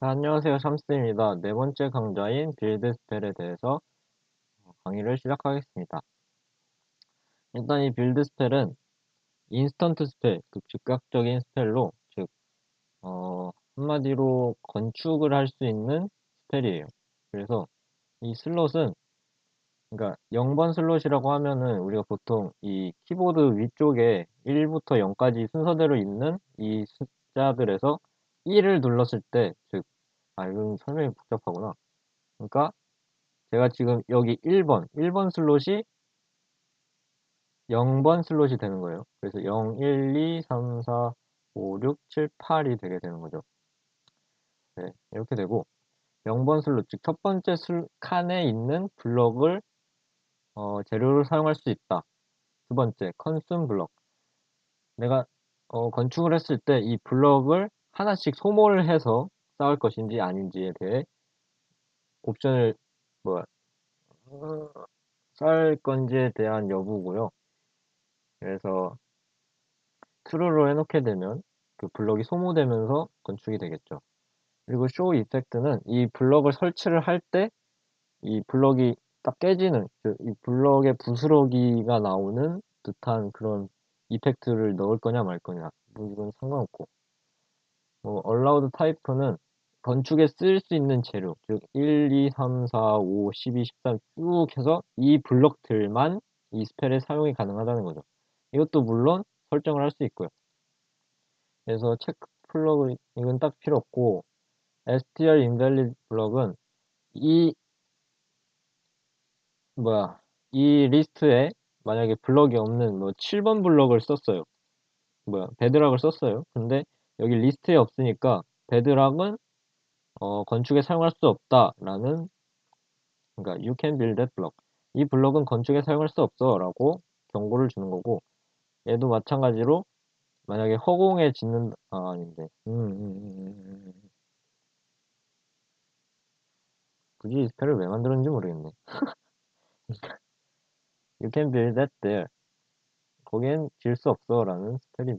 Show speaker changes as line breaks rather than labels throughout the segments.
자, 안녕하세요. 샴스입니다. 네 번째 강좌인 빌드 스펠에 대해서 강의를 시작하겠습니다. 일단 이 빌드 스펠은 인스턴트 스펠, 그 즉각적인 스펠로, 즉, 어, 한마디로 건축을 할 수 있는 스펠이에요. 그래서 이 슬롯은, 그러니까 0번 슬롯이라고 하면은 우리가 보통 이 키보드 위쪽에 1부터 0까지 순서대로 있는 이 숫자들에서 1을 눌렀을 때, 즉, 아, 이건 설명이 복잡하구나. 그러니까 제가 지금 여기 1번, 1번 슬롯이 0번 슬롯이 되는 거예요. 그래서 0, 1, 2, 3, 4, 5, 6, 7, 8이 되게 되는 거죠. 네, 이렇게 되고 0번 슬롯, 즉 첫 번째 슬, 칸에 있는 블럭을 어, 재료로 사용할 수 있다. 두 번째, 컨숨 블럭. 내가 어, 건축을 했을 때 이 블럭을 하나씩 소모를 해서 쌓을 것인지 아닌지에 대해 옵션을 뭐 쌓을 건지에 대한 여부고요. 그래서 true로 해놓게 되면 그 블럭이 소모되면서 건축이 되겠죠. 그리고 show 이펙트는 이 블럭을 설치를 할 때 이 블럭이 딱 깨지는 이 블럭의 부스러기가 나오는 듯한 그런 이펙트를 넣을 거냐 말 거냐 뭐 이건 상관없고 뭐 allowed 타입은 건축에 쓸 수 있는 재료 즉 1, 2, 3, 4, 5, 12, 13 쭉 해서 이 블럭들만 이 스펠에 사용이 가능하다는 거죠. 이것도 물론 설정을 할 수 있고요. 그래서 체크 플러그 이건 딱 필요 없고 str invalid 블럭은 이 뭐야 이 리스트에 만약에 블럭이 없는 뭐 7번 블럭을 썼어요. 뭐야 베드락을 썼어요. 근데 여기 리스트에 없으니까 베드락은 어, 건축에 사용할 수 없다라는 그러니까 you can build that block. 이 블럭은 건축에 사용할 수 없어라고 경고를 주는 거고 얘도 마찬가지로 만약에 허공에 짓는 아 아닌데. 음, 음, 음, 음. 굳이 이 스펠을 왜 만들었는지 모르겠네. You can build that there. 거기엔 질 수 없어 라는 스펠이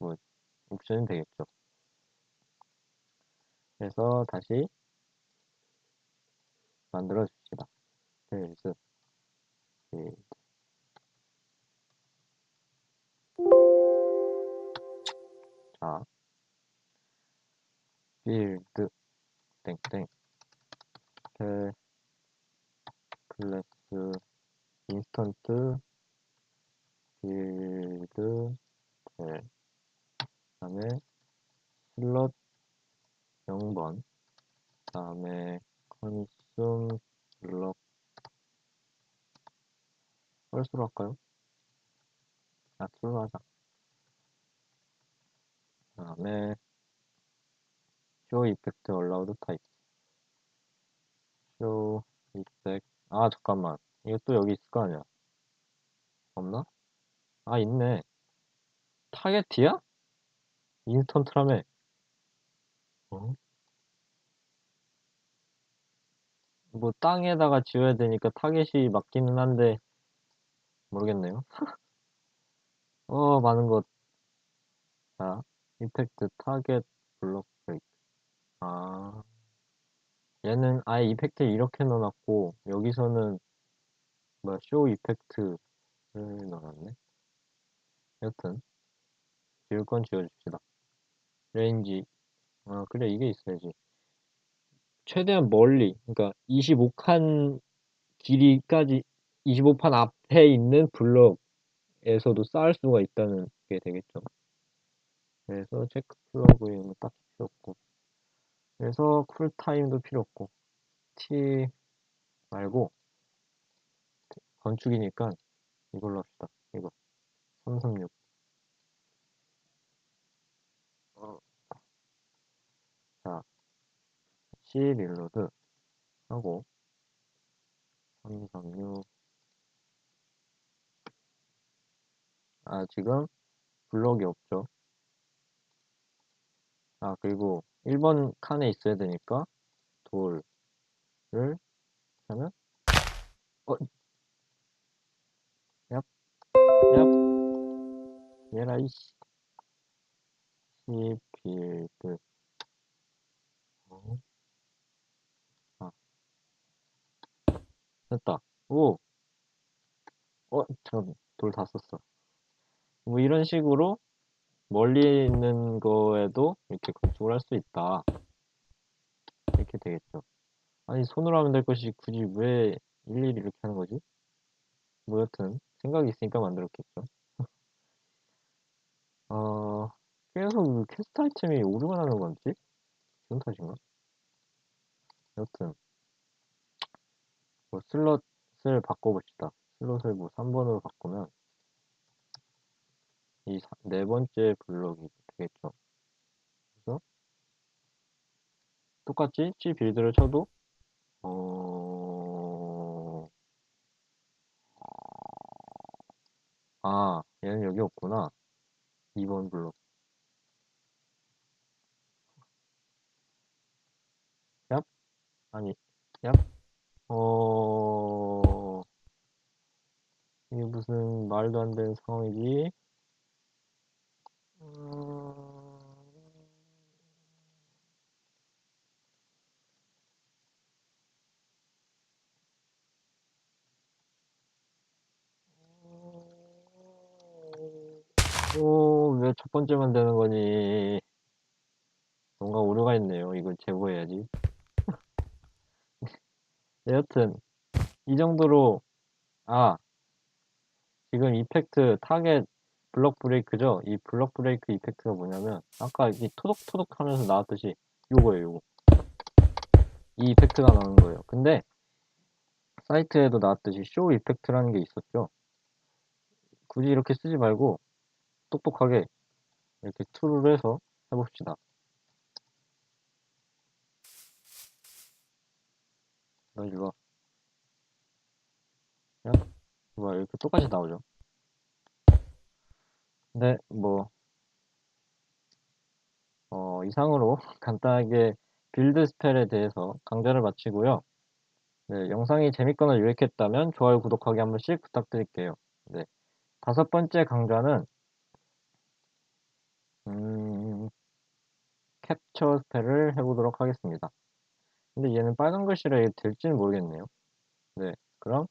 뭐 옵션이 되겠죠. 그래서 다시 만들어 줍시다. 스펠스 build 자 build 땡땡. 스펠 클래스 인스턴트 빌드 될 다음에 슬롯 0번 다음에 컨숨 블럭 펄스로 할까요? 아, 툴로 하자. 다음에 show effect allowed type show effect 아 잠깐만 이것도 여기 있을 거 아니야 없나? 아 있네 타겟이야? 인스턴트라며 어? 뭐 땅에다가 지어야 되니까 타겟이 맞기는 한데 모르겠네요. 어 많은 것. 자, 이펙트 타겟 블록 브레이크. 아. 얘는 아예 이펙트 이렇게 넣어놨고 여기서는 뭐야 쇼 이펙트를 넣어놨네. 여튼 지울 건 지워줍시다 레인지. 아 그래 이게 있어야지. 최대한 멀리 그러니까 25칸 길이까지 25판 앞에 있는 블럭에서도 쌓을 수가 있다는 게 되겠죠. 그래서 체크 플러그인은 딱히 필요 없고. 그래서 쿨타임도 필요 없고. t 말고 건축이니까 이걸로 합시다 이거. 336 어. 자 C 릴로드 하고 336 아 지금 블럭이 없죠. 아 그리고 1번 칸에 있어야 되니까 돌을 하면 어 얍, 얍. 얘라 이씨. C 빌드 됐다. 오! 어, 전돌다 썼어. 뭐 이런 식으로 멀리 있는 거에도 이렇게 건축을 할 수 있다. 이렇게 되겠죠. 아니, 손으로 하면 될 것이 굳이 왜 일일이 이렇게 하는 거지? 뭐 여튼 생각이 있으니까 만들었겠죠. 어, 계속 그 퀘스트 아이템이 오류가 나는 건지? 기분 탓인가? 여튼 뭐 슬롯을 바꿔봅시다. 슬롯을 뭐 3번으로 바꾸면 이 네 번째 블럭이 되겠죠. 그래서 똑같이 C 빌드를 쳐도 어... 아 얘는 여기 없구나. 2번 블록. 얍? 아니, 얍? 어... 이게 무슨 말도 안 되는 상황이지? 음... 오, 왜첫 번째만 되는 거니? 뭔가 오류가 있네요. 이걸 제보해야지. 네, 여튼, 이 정도로, 아, 지금 이펙트, 타겟, 블럭 브레이크죠? 이 블럭 브레이크 이펙트가 뭐냐면, 아까 이 토독토독 하면서 나왔듯이, 요거예요, 요거. 이 이펙트가 나오는 거예요. 근데, 사이트에도 나왔듯이 쇼 이펙트라는 게 있었죠. 굳이 이렇게 쓰지 말고, 똑똑하게, 이렇게 툴을 해서 해봅시다. 너 이거, 야, 뭐 이렇게 똑같이 나오죠. 네, 뭐, 어, 이상으로 간단하게 빌드 스펠에 대해서 강좌를 마치고요. 네, 영상이 재밌거나 유익했다면 좋아요, 구독하기 한 번씩 부탁드릴게요. 네, 다섯 번째 강좌는 음, 캡처 스펠을 해보도록 하겠습니다. 근데 얘는 빨간 글씨라 될지는 모르겠네요. 네, 그럼